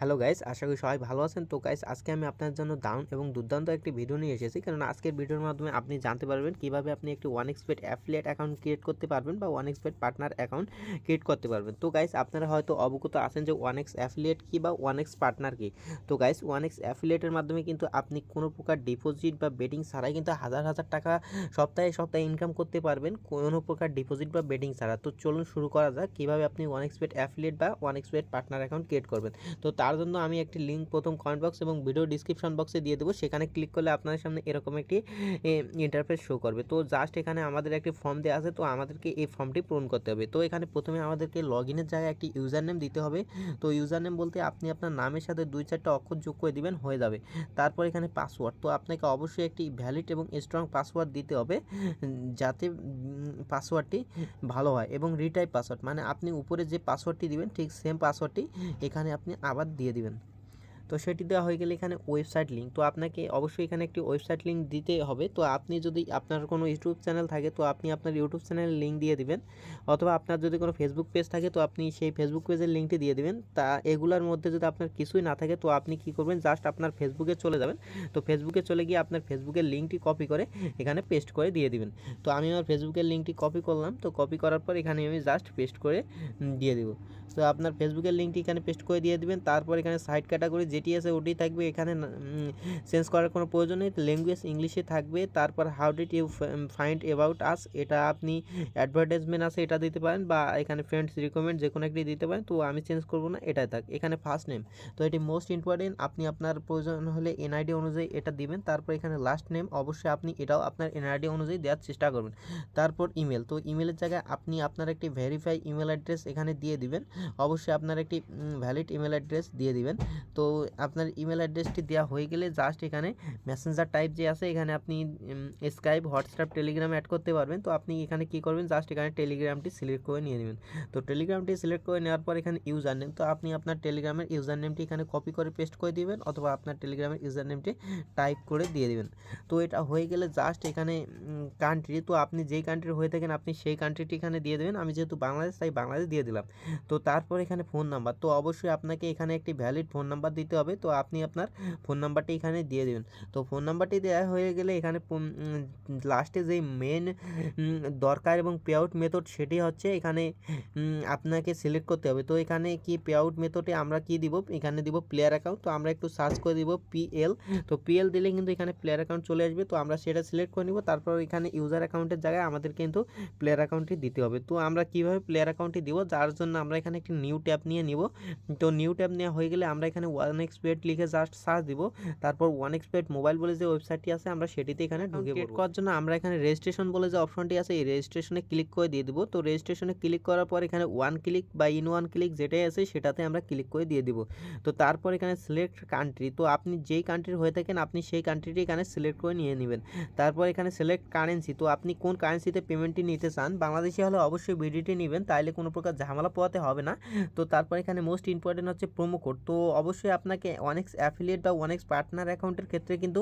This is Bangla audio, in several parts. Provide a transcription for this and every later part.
হ্যালো গাইস আশা করি সবাই ভালো আছেন। তো গাইস আজকে আমি আপনার জন্য দারুণ এবং দুর্দান্ত একটি ভিডিও নিয়ে এসেছি। কারণ আজকের ভিডিওর মাধ্যমে আপনি জানতে পারবেন কীভাবে আপনি একটি one xbet affiliate account create করতে পারবেন বা one xbet partner account create করতে পারবেন। তো গাইস আপনারা হয়তো অবগত আছেন যে ওয়ান এক্স অ্যাফিলিয়েট কী বা ওয়ান এক্স পার্টনার কী? তো গাইস ওয়ান এক্স অ্যাফিলিয়েটের মাধ্যমে কিন্তু আপনি কোনো প্রকার ডিপোজিট বা বেটিং ছাড়াই কিন্তু হাজার হাজার টাকা সপ্তাহে সপ্তাহে ইনকাম করতে পারবেন কোনো প্রকার ডিপোজিট বা বেটিং ছাড়া। তো চলুন শুরু করা যাক কীভাবে আপনি ওয়ান এক্সপেট অ্যাফিলিয়েট বা one xbet partner account create করবেন। তো তার জন্য আমি একটি লিঙ্ক প্রথম কমেন্ট বক্স এবং ভিডিও ডিসক্রিপশন বক্সে দিয়ে দেবো। সেখানে ক্লিক করলে আপনার সামনে এরকম একটি ইন্টারফেস শো করবে। তো জাস্ট এখানে আমাদের একটি ফর্ম দেওয়া আছে, তো আমাদেরকে এই ফর্মটি পূরণ করতে হবে। তো এখানে প্রথমে আমাদেরকে লগ ইনের জায়গায় একটি ইউজার নেম দিতে হবে। তো ইউজার নেম বলতে আপনি আপনার নামের সাথে দুই চারটা অক্ষর যোগ করে দিবেন, হয়ে যাবে। তারপর এখানে পাসওয়ার্ড তো আপনাকে অবশ্যই একটি ভ্যালিড এবং স্ট্রং পাসওয়ার্ড দিতে হবে, যাতে পাসওয়ার্ডটি ভালো হয়। এবং রিটাইপ পাসওয়ার্ড মানে আপনি উপরে যে পাসওয়ার্ডটি দিবেন, ঠিক সেম পাসওয়ার্ডটি এখানে আপনি আবার দিয়ে দিবেন। তো সেটি দেওয়া হয়ে গেলে এখানে ওয়েবসাইট লিঙ্ক তো আপনাকে অবশ্যই এখানে একটি ওয়েবসাইট লিঙ্ক দিতে হবে। তো আপনি যদি আপনার কোনো ইউটিউব চ্যানেল থাকে, তো আপনি আপনার ইউটিউব চ্যানেলের লিঙ্ক দিয়ে দিবেন। অথবা আপনার যদি কোনো ফেসবুক পেজ থাকে, তো আপনি সেই ফেসবুক পেজের লিঙ্কটি দিয়ে দিবেন। তা এগুলোর মধ্যে যদি আপনার কিছুই না থাকে, তো আপনি কি করবেন? জাস্ট আপনার ফেসবুকে চলে যাবেন। তো ফেসবুকে চলে গিয়ে আপনার ফেসবুকের লিঙ্কটি কপি করে এখানে পেস্ট করে দিয়ে দিবেন। তো আমি আমার ফেসবুকের লিঙ্কটি কপি করলাম। তো কপি করার পর এখানে আমি জাস্ট পেস্ট করে দিয়ে দিব। তো আপনার ফেসবুকের লিঙ্কটি এখানে পেস্ট করে দিয়ে দিবেন। তারপর এখানে সাইড ক্যাটাগরি যেটি আছে ওটি থাকবে, এখানে চেঞ্জ করার কোনো প্রয়োজন নেই ল্যাঙ্গুয়েজ ইংলিশে থাকবে, তারপর how did you find about us এটা আপনি অ্যাডভার্টাইজমেন্ট আছে এটা দিতে পারেন বা এখানে ফ্রেন্ডস রিকমেন্ড যে কোনো একটি দিতে পারেন, তো আমি চেঞ্জ করব না, এটাই থাক, এখানে ফার্স্ট নেম তো এটি মোস্ট ইম্পর্টেন্ট আপনি আপনার প্রয়োজন হলে এনআইডি অনুযায়ী এটা দিবেন, তারপর এখানে লাস্ট নেম অবশ্যই আপনি এটাও আপনার এনআইডি অনুযায়ী দেওয়ার চেষ্টা করবেন, তারপর ইমেল তো ইমেলের জায়গায় আপনি আপনার একটি ভেরিফাই ইমেল অ্যাড্রেস এখানে দিয়ে দিবেন, অবশ্যই আপনার একটি ভ্যালিড ইমেল অ্যাড্রেস দিয়ে দিবেন, তো আপনার ইমেল অ্যাড্রেসটি দেওয়া হয়ে গেলে জাস্ট এখানে মেসেঞ্জার টাইপ যে আছে, এখানে আপনি স্কাইপ হোয়াটসঅ্যাপ টেলিগ্রাম অ্যাড করতে পারবেন। তো আপনি এখানে কি করবেন? জাস্ট এখানে টেলিগ্রামটি সিলেক্ট করে নিয়ে নেবেন। তো টেলিগ্রামটি সিলেক্ট করে নেওয়ার পর এখানে ইউজার নেম তো আপনি আপনার টেলিগ্রামের ইউজার নেমটি এখানে কপি করে পেস্ট করে দিবেন, অথবা আপনার টেলিগ্রামের ইউজার নেমটি টাইপ করে দিয়ে দিবেন। তো এটা হয়ে গেলে জাস্ট এখানে কান্ট্রি তো আপনি যেই কান্ট্রির হয়ে থাকেন, আপনি সেই কান্ট্রিটি এখানে দিয়ে দেবেন। আমি যেহেতু বাংলাদেশ, তাই বাংলাদেশ দিয়ে দিলাম। তো তারপর এখানে ফোন নাম্বার তো অবশ্যই আপনাকে এখানে একটি ভ্যালিড ফোন নাম্বার দিতে হবে, তো আপনি আপনার ফোন নাম্বারটি এখানে দিয়ে দেবেন। তো ফোন নাম্বারটি দেওয়া হয়ে গেলে এখানে লাস্টে যেই মেন দরকার এবং পে আউট মেথড সেটি হচ্ছে এখানে আপনাকে সিলেক্ট করতে হবে। তো এখানে কি পে আউট মেথডে আমরা কি দিব? এখানে দিব প্লেয়ার অ্যাকাউন্ট তো আমরা একটু সার্চ করে দিব পিএল তো পিএল দিলে কিন্তু এখানে প্লেয়ার অ্যাকাউন্ট চলে আসবে। তো আমরা সেটা সিলেক্ট করে নিব। তারপর এখানে ইউজার অ্যাকাউন্টের জায়গায় আমাদের কিন্তু প্লেয়ার অ্যাকাউন্টটি দিতে হবে। তো আমরা কীভাবে প্লেয়ার অ্যাকাউন্টটি দিব? যার জন্য আমরা এখানে একটি নিউ ট্যাব নিয়ে নিব। তো নিউ ট্যাব নেওয়া হয়ে গেলে আমরা এখানে ওয়ান এক্সপেট লিখে জাস্ট সার্চ দিব তারপর ওয়ান এক্সপেট মোবাইল বলে যে ওয়েবসাইটটি আছে আমরা সেটিতে এখানে ঢুকে ক্রিয়েট করার জন্য আমরা এখানে রেজিস্ট্রেশন বলে যে অপশনটি আছে এই রেজিস্ট্রেশনে ক্লিক করে দিয়ে দিব। তো রেজিস্ট্রেশনে ক্লিক করার পর এখানে ওয়ান ক্লিক বা ইন ওয়ান ক্লিক যেটাই আছে সেটাতে আমরা ক্লিক করে দিয়ে দিব। তো তারপর এখানে সিলেক্ট কান্ট্রি তো আপনি যেই কান্ট্রির হয়ে থাকেন আপনি সেই কান্ট্রিটি এখানে সিলেক্ট করে নিয়ে নেবেন। তারপর এখানে সিলেক্ট কারেন্সি তো আপনি কোন কারেন্সিতে পেমেন্টটি নিতে চান বাংলাদেশি হলে অবশ্যই বিডিটি নেবেন তাইলে কোনো প্রকার ঝামেলা পোয়াতে হবে না। তো তারপর এখানে মোস্ট ইম্পর্টেন্ট হচ্ছে প্রোমো কোড তো অবশ্যই আপনাকে অনেক্স অ্যাফিলিয়েট বা অনেক পার্টনার অ্যাকাউন্টের ক্ষেত্রে কিন্তু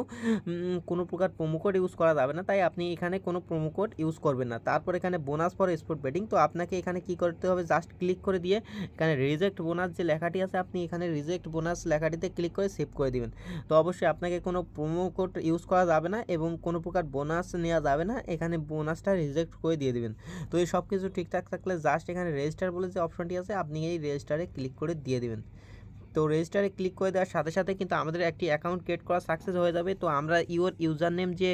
কোনো প্রকার প্রোমো কোড ইউজ করা যাবে না। তাই আপনি এখানে কোনো প্রোমো কোড ইউজ করবেন না। তারপর এখানে বোনাস ফর স্পোর্ট বেটিং তো আপনাকে এখানে কি করতে হবে? জাস্ট ক্লিক করে দিয়ে এখানে রিজেক্ট বোনাস যে লেখাটি আছে, আপনি এখানে রিজেক্ট বোনাস লেখাটিতে ক্লিক করে সেভ করে দিবেন। তো অবশ্যই আপনাকে কোনো প্রোমো কোড ইউজ করা যাবে না এবং কোনো প্রকার বোনাস নেওয়া যাবে না। এখানে বোনাসটা রিজেক্ট করে দিয়ে দিবেন। তো এই সব কিছু ঠিকঠাক থাকলে জাস্ট এখানে রেজিস্টার বলে যে অপশনটি আছে, আপনি এই রেজিস্টারে ক্লিক করে দিয়ে দিবেন। তো রেজিস্টারে ক্লিক করে দেওয়ার সাথে সাথে কিন্তু আমাদের একটি অ্যাকাউন্ট ক্রিয়েট করা সাকসেস হয়ে যাবে। তো আমরা ইউর ইউজার নেম যে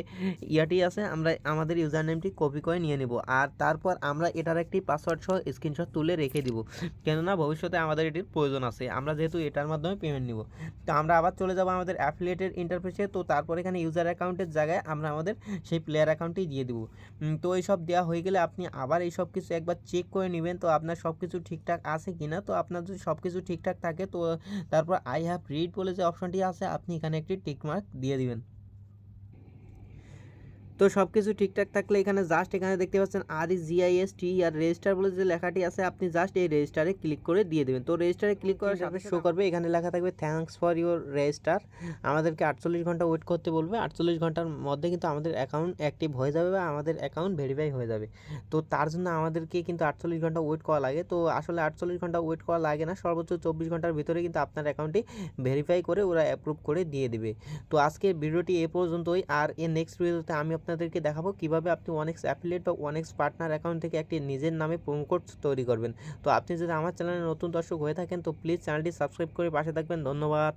ইয়াটি আছে, আমরা আমাদের ইউজার নেমটি কপি করে নিয়ে নেব। আর তারপর আমরা এটার একটি পাসওয়ার্ড সহ স্ক্রিনশট তুলে রেখে দিব। কেননা ভবিষ্যতে আমাদের এটির প্রয়োজন আছে। আমরা যেহেতু এটার মাধ্যমে পেমেন্ট নিব। তো আমরা আবার চলে যাব আমাদের অ্যাফিলিয়েটেড ইন্টারফেসে তো তারপর এখানে ইউজার অ্যাকাউন্টের জায়গায় আমরা আমাদের সেই প্লেয়ার অ্যাকাউন্টটি দিয়ে দেবো। তো এই সব দেওয়া হয়ে গেলে আপনি আবার এই সব কিছু একবার চেক করে নেবেন। তো আপনার সব কিছু ঠিকঠাক আছে কি না তো আপনার যদি সব কিছু ঠিকঠাক থাকে, তো তারপর আই হ্যাভ রিড বলে যে অপশনটি আছে, আপনি এখানে একটি টিক মার্ক দিয়ে দিবেন। তো সব কিছু ঠিকঠাক থাকলে এখানে জাস্ট এখানে দেখতে পাচ্ছেন আর ই জিআইএস টি আর রেজিস্টার বলে যে লেখাটি আছে আপনি জাস্ট এই রেজিস্টারে ক্লিক করে দিয়ে দেবেন। তো রেজিস্টারে ক্লিক করার সাথে শো করবে। এখানে লেখা থাকবে থ্যাঙ্কস ফর ইউর রেজিস্টার আমাদেরকে আটচল্লিশ ঘণ্টা ওয়েট করতে বলবে আটচল্লিশ ঘণ্টার মধ্যে কিন্তু আমাদের অ্যাকাউন্ট অ্যাক্টিভ হয়ে যাবে বা আমাদের অ্যাকাউন্ট ভেরিফাই হয়ে যাবে। তো তার জন্য আমাদেরকে কিন্তু আটচল্লিশ ঘণ্টা ওয়েট করা লাগে। তো আসলে আটচল্লিশ ঘণ্টা ওয়েট করা লাগে না সর্বোচ্চ চব্বিশ ঘণ্টার ভিতরে কিন্তু আপনার অ্যাকাউন্টটি ভেরিফাই করে ওরা অ্যাপ্রুভ করে দিয়ে দেবে। তো আজকে ভিডিওটি এ পর্যন্তই আর এর নেক্সট ভিডিওতে আমি আপনাদেরকে দেখাবো কীভাবে আপনি ওয়ানেক্স অ্যাফিলিয়েট বা ওয়ানেক্স পার্টনার অ্যাকাউন্ট থেকে একটি নিজের নামে প্রোমো কোড তৈরি করবেন। তো আপনি যদি আমার চ্যানেলে নতুন দর্শক হয়ে থাকেন, তো প্লিজ চ্যানেলটি সাবস্ক্রাইব করে পাশে থাকবেন। ধন্যবাদ।